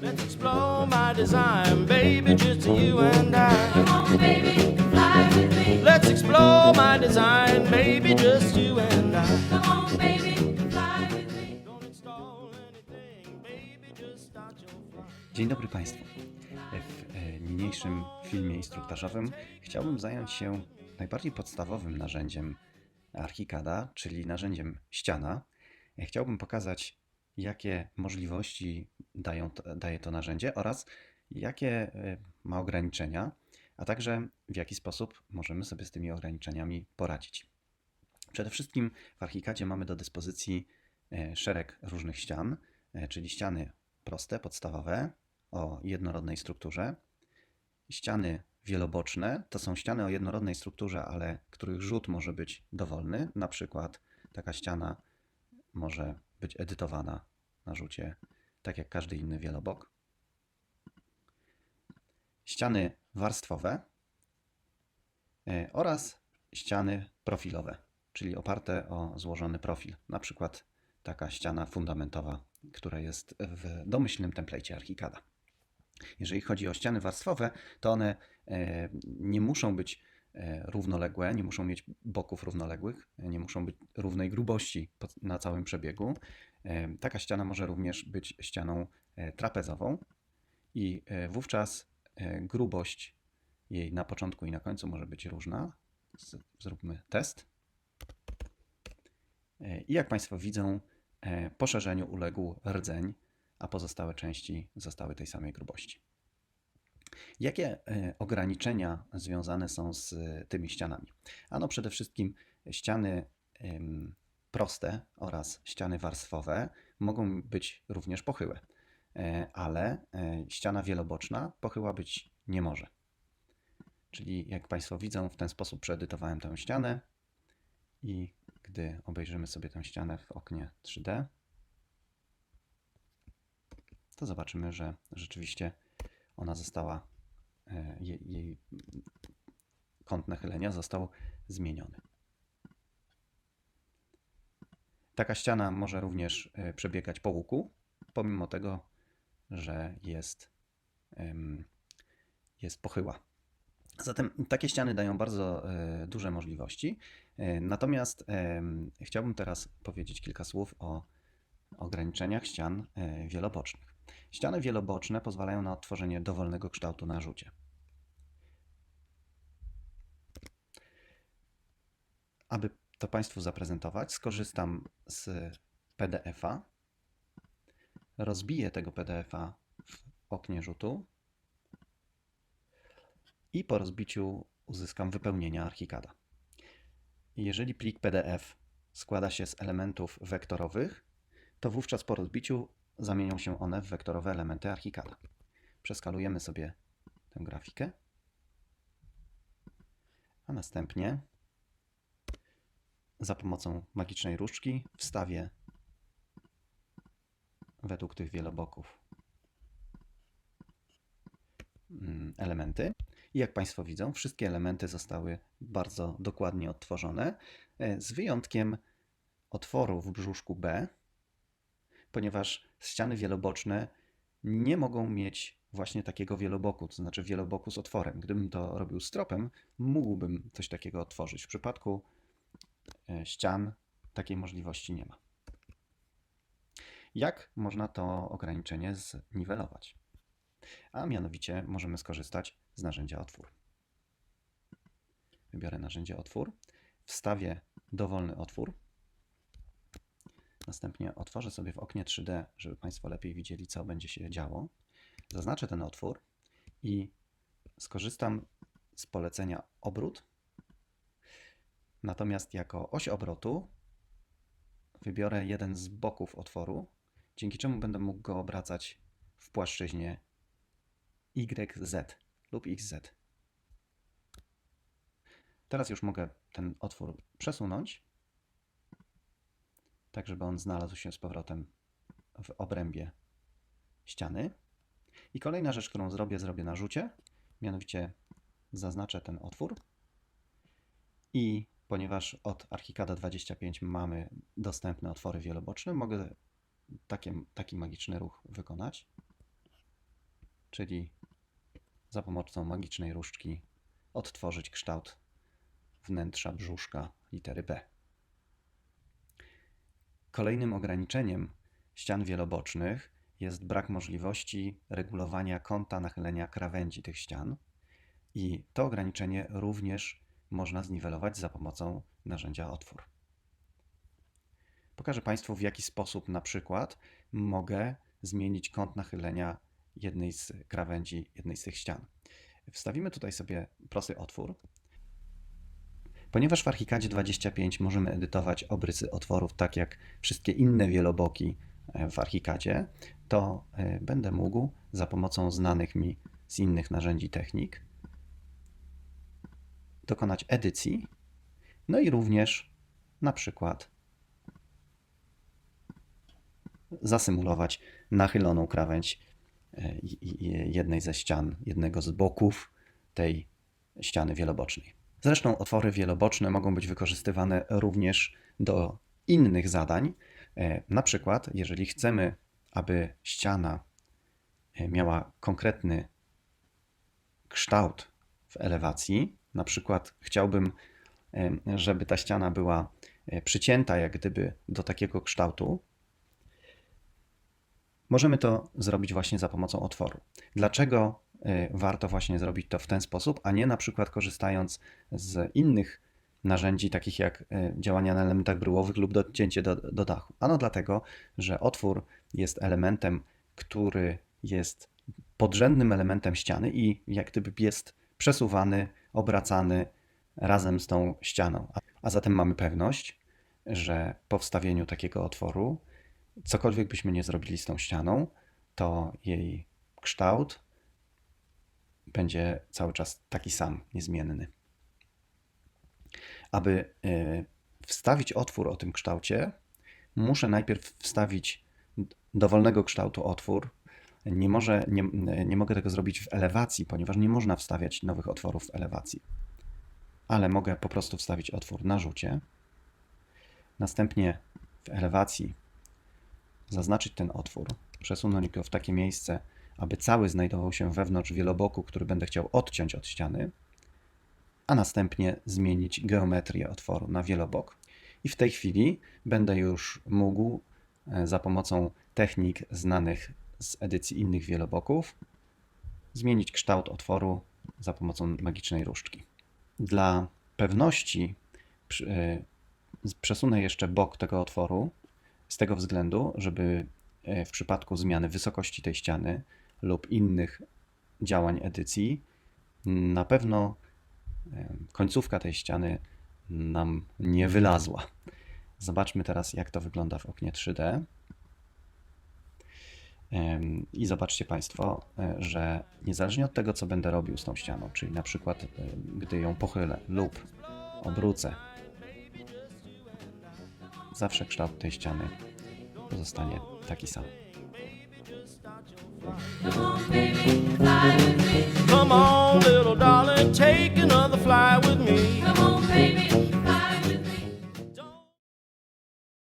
Let's explore my design, baby, just you and I. Come on, baby, fly with me. Let's explore my design, baby, just you and I. Come on, baby, fly with me. Don't install anything, baby, just start your flight. Dzień dobry Państwu. W e, niniejszym filmie instruktażowym chciałbym zająć się najbardziej podstawowym narzędziem Archicada, czyli narzędziem ściana. E, Chciałbym pokazać, jakie możliwości dają, daje to narzędzie oraz jakie e, ma ograniczenia, a także w jaki sposób możemy sobie z tymi ograniczeniami poradzić. Przede wszystkim w Archicadzie mamy do dyspozycji e, szereg różnych ścian, e, czyli ściany proste, podstawowe, o jednorodnej strukturze. Ściany wieloboczne to są ściany o jednorodnej strukturze, ale których rzut może być dowolny. Na przykład taka ściana może być edytowana na rzucie, tak jak każdy inny wielobok. Ściany warstwowe e, oraz ściany profilowe, czyli oparte o złożony profil. Na przykład taka ściana fundamentowa, która jest w domyślnym templecie Archicada. Jeżeli chodzi o ściany warstwowe, to one e, nie muszą być równoległe, nie muszą mieć boków równoległych, e, nie muszą być równej grubości na całym przebiegu. E, Taka ściana może również być ścianą e, trapezową i e, wówczas e, grubość jej na początku i na końcu może być różna. Zróbmy test. E, I jak Państwo widzą, e, poszerzeniu uległ rdzeń, a pozostałe części zostały tej samej grubości. Jakie e, ograniczenia związane są z e, tymi ścianami? Ano przede wszystkim ściany proste oraz ściany warstwowe mogą być również pochyłe, e, ale ściana wieloboczna pochyła być nie może. Czyli jak Państwo widzą, w ten sposób przeedytowałem tę ścianę i gdy obejrzymy sobie tę ścianę w oknie 3D, to zobaczymy, że rzeczywiście ona została, e, jej, jej kąt nachylenia został zmieniony. Taka ściana może również e, przebiegać po łuku, pomimo tego, że jest, jest pochyła. Zatem takie ściany dają bardzo e, duże możliwości. Natomiast chciałbym teraz powiedzieć kilka słów o ograniczeniach ścian wielobocznych. Ściany wieloboczne pozwalają na odtworzenie dowolnego kształtu na rzucie. Aby to Państwu zaprezentować, skorzystam z PDF-a. Rozbiję tego PDF-a w oknie rzutu i po rozbiciu uzyskam wypełnienia Archicada. Jeżeli plik PDF składa się z elementów wektorowych, to wówczas po rozbiciu zamienią się one w wektorowe elementy Archicada. Przeskalujemy sobie tę grafikę, a następnie za pomocą magicznej różdżki wstawię według tych wieloboków mm, elementy. I jak Państwo widzą, wszystkie elementy zostały bardzo dokładnie odtworzone, e, z wyjątkiem otworu w brzuszku B, ponieważ ściany wieloboczne nie mogą mieć właśnie takiego wieloboku, to znaczy wieloboku z otworem. Gdybym to robił stropem, mógłbym coś takiego otworzyć. W przypadku e, ścian takiej możliwości nie ma. Jak można to ograniczenie zniwelować? A mianowicie możemy skorzystać z narzędzia otwór. Wybiorę narzędzie otwór, wstawię dowolny otwór, Następnie otworzę sobie w oknie 3D, żeby Państwo lepiej widzieli, co będzie się działo. Zaznaczę ten otwór i skorzystam z polecenia obrót. Natomiast jako oś obrotu wybiorę jeden z boków otworu, dzięki czemu będę mógł go obracać w płaszczyźnie YZ lub XZ. Teraz już mogę ten otwór przesunąć tak żeby on znalazł się z powrotem w obrębie ściany. I kolejna rzecz, którą zrobię, zrobię na rzucie, mianowicie zaznaczę ten otwór i ponieważ od Archicada 25 mamy dostępne otwory wieloboczne, mogę taki magiczny ruch wykonać. czyli za pomocą magicznej różdżki odtworzyć kształt wnętrza brzuszka litery B. Kolejnym ograniczeniem ścian wielobocznych jest brak możliwości regulowania kąta nachylenia krawędzi tych ścian i to ograniczenie również można zniwelować za pomocą narzędzia otwór. Pokażę Państwu, w jaki sposób na przykład mogę zmienić kąt nachylenia jednej z krawędzi jednej z tych ścian. Wstawimy tutaj sobie prosty otwór. Ponieważ w Archicadzie 25 możemy edytować obrysy otworów tak jak wszystkie inne wieloboki e, w Archicadzie, to e, będę mógł za pomocą znanych mi z innych narzędzi technik dokonać edycji, no i również na przykład zasymulować nachyloną krawędź e, jednej ze ścian, jednego z boków tej ściany wielobocznej. Zresztą otwory wieloboczne mogą być wykorzystywane również do innych zadań. E, Na przykład, jeżeli chcemy, aby ściana e, miała konkretny kształt w elewacji, na przykład chciałbym, e, żeby ta ściana była przycięta jak gdyby do takiego kształtu, Możemy to zrobić właśnie za pomocą otworu. Dlaczego warto właśnie zrobić to w ten sposób, a nie na przykład korzystając z innych narzędzi, takich jak y, działania na elementach bryłowych lub docięcie do, do dachu? Ano dlatego, że otwór jest elementem, który jest podrzędnym elementem ściany i jak gdyby jest przesuwany, obracany razem z tą ścianą. A zatem mamy pewność, że po wstawieniu takiego otworu cokolwiek byśmy nie zrobili z tą ścianą, to jej kształt będzie cały czas taki sam, niezmienny. Aby y, wstawić otwór o tym kształcie, muszę najpierw wstawić dowolnego kształtu otwór. Nie, może, nie, nie mogę tego zrobić w elewacji, ponieważ nie można wstawiać nowych otworów w elewacji. Ale mogę po prostu wstawić otwór na rzucie. Następnie w elewacji zaznaczyć ten otwór, przesunąć go w takie miejsce, aby cały znajdował się wewnątrz wieloboku, który będę chciał odciąć od ściany, a następnie zmienić geometrię otworu na wielobok. I w tej chwili będę już mógł e, za pomocą technik znanych z edycji innych wieloboków zmienić kształt otworu za pomocą magicznej różdżki. Dla pewności e, przesunę jeszcze bok tego otworu, z tego względu, żeby e, w przypadku zmiany wysokości tej ściany lub innych działań edycji, na pewno e, końcówka tej ściany nam nie wylazła. Zobaczmy teraz, jak to wygląda w oknie 3D. Em, I zobaczcie Państwo, e, że niezależnie od tego, co będę robił z tą ścianą, czyli na przykład e, gdy ją pochylę lub obrócę, zawsze kształt tej ściany pozostanie taki sam. Come on, baby, fly with me. Come on, little darling, take another fly with me. Come on,